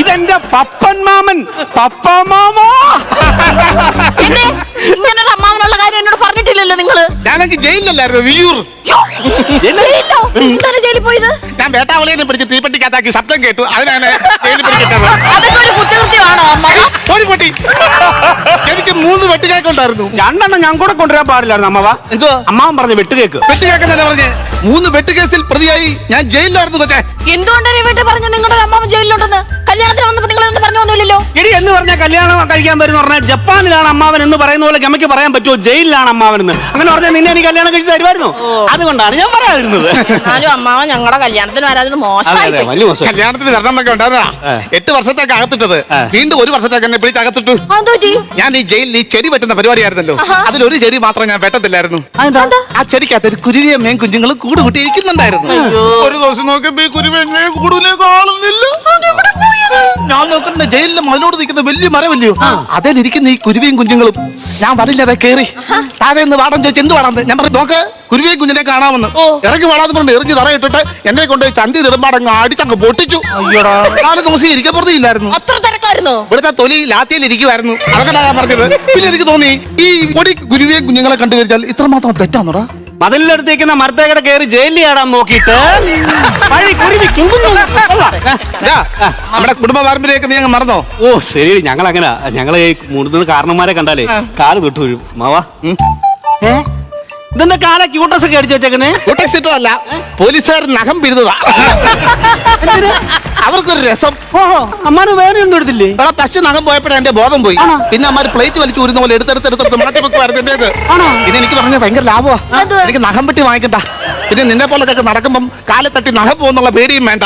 ഇതെന്റെ പപ്പൻ മാമൻ. പപ്പ മാമാ. എന്നെ? ഇങ്ങനെ അമ്മാവനുള്ള കാര്യം എന്നോട് പറഞ്ഞിട്ടില്ലല്ലോ നിങ്ങൾ. ഞാനെങ്കിൽ ജയിലിലല്ലായിരുന്നു? വിയൂർ യ്യോ, ജയിലിലോ? എന്താണ് ജയിലിൽ പോയത്? ഞാൻ വേട്ടാവളിയെ പിടിച്ച് തീപ്പെട്ടിക്കകത്താക്കി ശബ്ദം കേട്ടു. അതിനാണ് ജയിലിൽ പിടിച്ചിട്ടത്. അതൊക്കെ പൊട്ടി. എനിക്ക് മൂന്ന് വെട്ടുകേക്കുണ്ടായിരുന്നു രണ്ടെണ്ണം ഞാൻ കൂടെ കൊണ്ടുവരാൻ പാടില്ലായിരുന്നു അമ്മവ. എന്തോ അമ്മാവൻ പറഞ്ഞ വെട്ടുകേക്ക്. വെട്ടുകേക്കെന്നല്ല പറഞ്ഞേ? മൂന്ന് വെട്ടുകേസിൽ പ്രതിയായി ഞാൻ ജയിലിലായിരുന്നു പക്ഷേ എന്തുകൊണ്ടാണ് വീട്ടിൽ പറഞ്ഞു നിങ്ങളുടെ അമ്മാവൻ ജയിലിലുണ്ടെന്ന് കല്യാണത്തിന് വന്നപ്പോ നിങ്ങൾ എന്ന് പറഞ്ഞു ഒന്നുമില്ലല്ലോ എടി എന്ന് പറഞ്ഞാൽ കല്യാണം കഴിക്കാൻ വരുന്ന പറഞ്ഞാൽ ജപ്പാനിലാണ് അമ്മാവൻ എന്ന് പറയുന്ന പോലെ ഗമയ്ക്ക് പറയാൻ പറ്റുമോ? ജയിലിലാണ് അമ്മാവൻ എന്ന്. അങ്ങനെ പറഞ്ഞാൽ നിന്നെ എനിക്ക് കല്യാണം കഴിച്ച് തരുമായിരുന്നു? അതുകൊണ്ടാണ് ഞാൻ പറയാതിരുന്നത്. എന്നാലും അമ്മാവൻ ഞങ്ങളുടെ കല്യാണത്തിന് വരാതിന് മോശമായി വലിയ മോശം കല്യാണത്തിന് തരണം എന്നൊക്കെ ഉണ്ടായിരുന്നാ. എട്ട് വർഷത്തേക്ക് അകത്തിട്ടത്. വീണ്ടും ഒരു വർഷത്തേക്ക് എന്നെ പിടിച്ച് അകത്തിട്ടു. ഞാൻ ഈ ജയിലിൽ ഈ ചെടി വെട്ടുന്ന പരിപാടിയായിരുന്നല്ലോ. അതിലൊരു ചെടി മാത്രം ഞാൻ വെട്ടത്തില്ലായിരുന്നു. ആ ചെടിക്കകത്ത് ഒരു കുരുവിയെ മേൻ കുഞ്ഞുങ്ങൾ കൂട് കൂട്ടി ഇരിക്കുന്നുണ്ടായിരുന്നു ഒരു ദിവസം നോക്കിയപ്പോ ഈ കുരുവിയെ കൂടുതലേ കാണുന്നില്ല. ഞാൻ നോക്കണ്ട ജയിലിലെ മതിലോട് നിൽക്കുന്ന വലിയ മരമല്ലയോ? അതിലിരിക്കുന്ന ഈ കുരുവിയും കുഞ്ഞുങ്ങളും. ഞാൻ വരില്ലാതെ കേറി. താഴെ നിന്ന് വാടം ചോദിച്ചു എന്ത് വാടാന്ന്? ഞാൻ പറഞ്ഞു നോക്ക് കുരുവിയും കുഞ്ഞിനെ കാണാമെന്ന്. ഇറങ്ങി വാടാന്ന് പറഞ്ഞു ഇറങ്ങി തറയിട്ടിട്ട് എന്നെ കൊണ്ട് ചന്തി നെടുമ്പാടങ്ങ് അടിച്ചങ്ങ് പൊട്ടിച്ചു. നാല് ദിവസം ഇരിക്കപ്പുറത്തും തിരക്കായിരുന്നോ ഇവിടുത്തെ തൊലി ലാത്തിയിൽ ഇരിക്കുമായിരുന്നു അതൊക്കെ ഞാൻ പറഞ്ഞത്. പിന്നെ എനിക്ക് തോന്നി ഈ പൊടി ഗുരുവിയെ കുഞ്ഞുങ്ങളെ കണ്ടു കഴിഞ്ഞാൽ ഇത്രമാത്രം തെറ്റാന്നോടാ? മതിലിലെടുത്തേക്കുന്ന മരത്തേക്കടെ കയറി ജയിലിൽ ആടാൻ നോക്കിയിട്ട് നമ്മുടെ കുടുംബ പാരമ്പര്യമൊക്കെ നീ അങ്ങ് മറന്നോ? ഓ ശരി ഞങ്ങൾ അങ്ങനെ ഞങ്ങൾ ഈ മുടുന്ന കാരണന്മാരെ കണ്ടാലേ കാൽ തൊട്ട് വരും മാവാ ഇതെന്താ കാല ക്യൂട്ടസ് ഒക്കെ അടിച്ചു വെച്ചേക്കുന്നേ? ക്യൂട്ടസ് ഇട്ടതല്ല പോലീസുകാർ നഖം പിഴുന്നതാ അവർക്കൊരു രസം. ഓഹോ അമ്മാന് വേറെ ഒന്നും എടുത്തില്ലേ? ഇവിടെ പശു നഖം പോയപ്പോഴാണ് എന്റെ ബോധം പോയി. ആണോ? പിന്നെ അമ്മ പ്ലേറ്റ് വലിച്ചു ഊരുന്ന പോലെ എടുത്തെടുത്തെടുത്ത് മാറ്റി വെക്കുമായിരുന്നു എന്റേത് ആണോ? പിന്നെ എനിക്ക് പറഞ്ഞ ഭയങ്കര ലാഭമാ എന്തുവാ? എനിക്ക് നഖം പെട്ടി വാങ്ങിക്കണ്ട. പിന്നെ നിന്നെ പോലൊക്കെ നടക്കുമ്പം കാലെ തട്ടി നഖം പോകുന്നുള്ള പേടിയും വേണ്ട.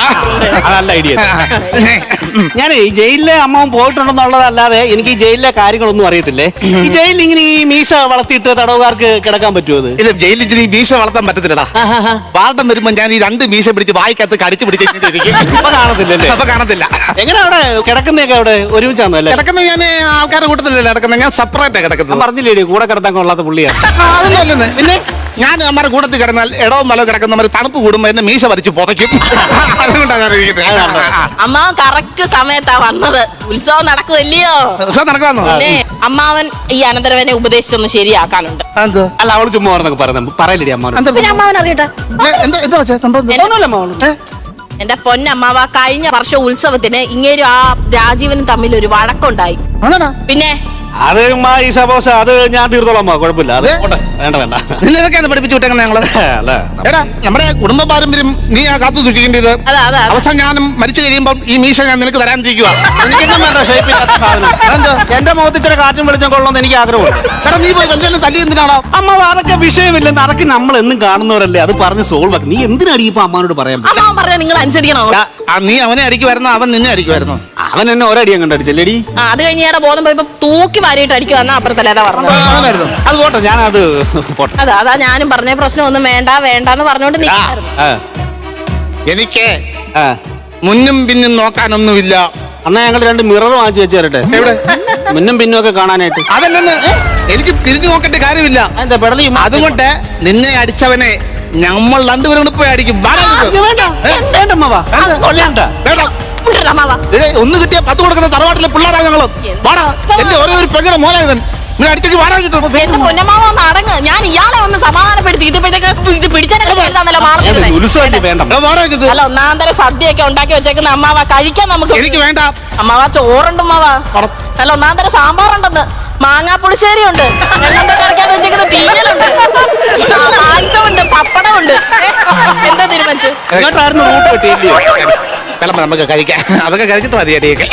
അതല്ല ഐഡിയ ഞാൻ ഈ ജയിലിലെ അമ്മാവൻ പോയിട്ടുണ്ടെന്നുള്ളതല്ലാതെ എനിക്ക് ഈ ജയിലിലെ കാര്യങ്ങളൊന്നും അറിയത്തില്ലേ? ഈ ജയിലിൽ ഇങ്ങനെ ഈ മീശ വളർത്തിയിട്ട് തടവുകാർക്ക് കിടക്കാൻ പറ്റുമോ അത്? ഇത് ജയിലിൽ ഇച്ചിരി മീശ വളർത്താൻ പറ്റത്തില്ലടാ. വാർഡം വരുമ്പോ ഞാൻ ഈ രണ്ട് മീശ പിടിച്ച് വായിക്കകത്ത് കടിച്ചു പിടിച്ച് ഇങ്ങനെ ഇരിക്കും. കാണത്തില്ലല്ലേ അവിടെ അല്ലേ ഞാൻ ആൾക്കാരുടെ കൂട്ടത്തിലല്ല ഞാൻ പറഞ്ഞില്ലേ കൂടെ ഞാൻ കിടന്നാൽ ഇടവും മലവും കിടക്കുന്നവർ തണുപ്പ് കൂടുമ്പോ എന്നെ മീശ വരച്ച് പുതയ്ക്കും. അമ്മാവൻ കറക്റ്റ് സമയത്താ വന്നത് ഉത്സവം നടക്കുമല്ലയോ ഉത്സവം നടക്കാന്നോ അമ്മാവൻ ഈ അനന്തരവനെ ഉപദേശിച്ചൊന്ന് ശരിയാക്കാനുണ്ട് അല്ല അവൾ ചുമ്മാ പറഞ്ഞൊക്കെ പറയില്ലേ അമ്മ അറിയട്ടെ എന്താ അമ്മാവൻ? എന്റെ പൊന്നമ്മാവ കഴിഞ്ഞ വർഷം ഉത്സവത്തിന് ഇങ്ങേരും ആ രാജീവനും തമ്മിൽ ഒരു വഴക്കുണ്ടായി? പിന്നെ അത് ഈ അത് ഞാൻ തീർത്തോളാം അമ്മ കുഴപ്പമില്ല. അത് പോട്ടെ. വേണ്ട വേണ്ട നിന്നെ പഠിപ്പിച്ചു വിട്ടേക്കുന്നത് ഞങ്ങൾ. അല്ല എടാ നമ്മുടെ കുടുംബ പാരമ്പര്യം നീ ആ കാത്തു സൂക്ഷിക്കേണ്ടത്. അതാ അതാ അതാ. അവസാനം ഞാനും മരിച്ചു കഴിയുമ്പോൾ ഈ മീശ ഞാൻ നിനക്ക് തരാനിരിക്കുക എനിക്കൊന്നും വേണ്ട shape ഇല്ലാത്ത സാധനം. എന്താ? എന്റെ മുഖത്ത് ഇച്ചിരി കാറ്റും വെളിച്ചം കൊള്ളണമെന്ന് എനിക്ക് ആഗ്രഹമുണ്ട്. എടാ നീ പോയി വല്ലതും തല്ലി എന്തിനാണോ അമ്മ അതൊക്കെ വിഷയമില്ലെന്ന് അതൊക്കെ നമ്മൾ എന്നും കാണുന്നവരല്ലേ? അത് പറഞ്ഞ് സോൾവ് ആക്കി. നീ എന്തിനാണ് ഇപ്പൊ അമ്മാനോട് പറയാൻ അമ്മാവൻ പറഞ്ഞ നിങ്ങൾ അനുസരിക്കണോ. ആ, നീ അവനെ അടിക്കുമായിരുന്നോ? അവൻ നിന്നെ അടിക്കുമായിരുന്നോ? അവൻ എന്നെ ഒരടിയാൻ കണ്ടടിച്ചല്ലേ ആ അത് കഴിഞ്ഞ് ഇയാടെ ബോധം പോയപ്പോ തൂക്കി വാരിയിട്ട് അടിക്കുക എന്നാ അപ്പുറത്തല്ലേ അതാ പറഞ്ഞത്. അവനായിരുന്നു അത് പോട്ടെ ഞാനത് പോട്ടെ. അതാ അതാ ഞാനും പറഞ്ഞ പ്രശ്നമൊന്നും വേണ്ട വേണ്ടാന്ന് പറഞ്ഞോണ്ട് നിൽക്കായിരുന്നു ആ, എനിക്ക് ആ. മുന്നും പിന്നും നോക്കാനൊന്നുമില്ല. അന്നാ ഞങ്ങൾ രണ്ട് മിറർ വാങ്ങിച്ചു വെച്ച് തരട്ടെ. എവിടെ? മുന്നും പിന്നും ഒക്കെ കാണാനായിട്ട്. അതല്ലെന്ന്. എനിക്ക് തിരിഞ്ഞു നോക്കേണ്ട കാര്യമില്ല. എന്താ പെടലി അതുകൊണ്ട് നിന്നെ അടിച്ചവനെ നമ്മൾ രണ്ടുപേരും കൂടെ പോയി അടിക്കും. വാടാ ഇങ്ങോട്ട്. വേണ്ട. കൊള്ളണ്ട വേണ്ട. എടേ, ഒന്ന് കിട്ടിയ പത്ത് കൊടുക്കുന്ന തറവാട്ടിലെ പിള്ളേരാ ഞങ്ങൾ. വാടാ എന്റെ ഓരോ ഒരു പെങ്ങളുടെ മോനാ ഇവൻ ഇവിടെ അടിച്ചേക്ക് വാടാ കിട്ടും. എന്റെ പൊന്നമ്മാവ ഒന്ന് അടങ്ങ്. ഞാൻ ഇയാളെ ഒന്ന് സമാധാനപ്പെടുത്തി. ഇതിപ്പോഴത്തേക്ക് ഇത് കിട്ടും അല്ല ഒന്നാന്തര സദ്യയൊക്കെ ഉണ്ടാക്കി വെച്ചേക്കുന്ന അമ്മാവ. കഴിക്കാൻ നമുക്ക്. എനിക്ക് വേണ്ട. അമ്മാവ ചോറുണ്ട് അമ്മാവ അല്ല ഒന്നാന്തര സാമ്പാറുണ്ടെന്ന് മാങ്ങാ പുളിശ്ശേരി ഉണ്ട്. കളിക്കാൻ വെച്ചേക്കുന്ന തീയലുണ്ട്. പായസമുണ്ട് പപ്പടമുണ്ട്. എന്താ തീരുമാനിച്ചു വിളമ്പ നമുക്ക് കഴിക്കാം. അതൊക്കെ കഴിച്ചിട്ട് മതി അടിയൊക്കെ.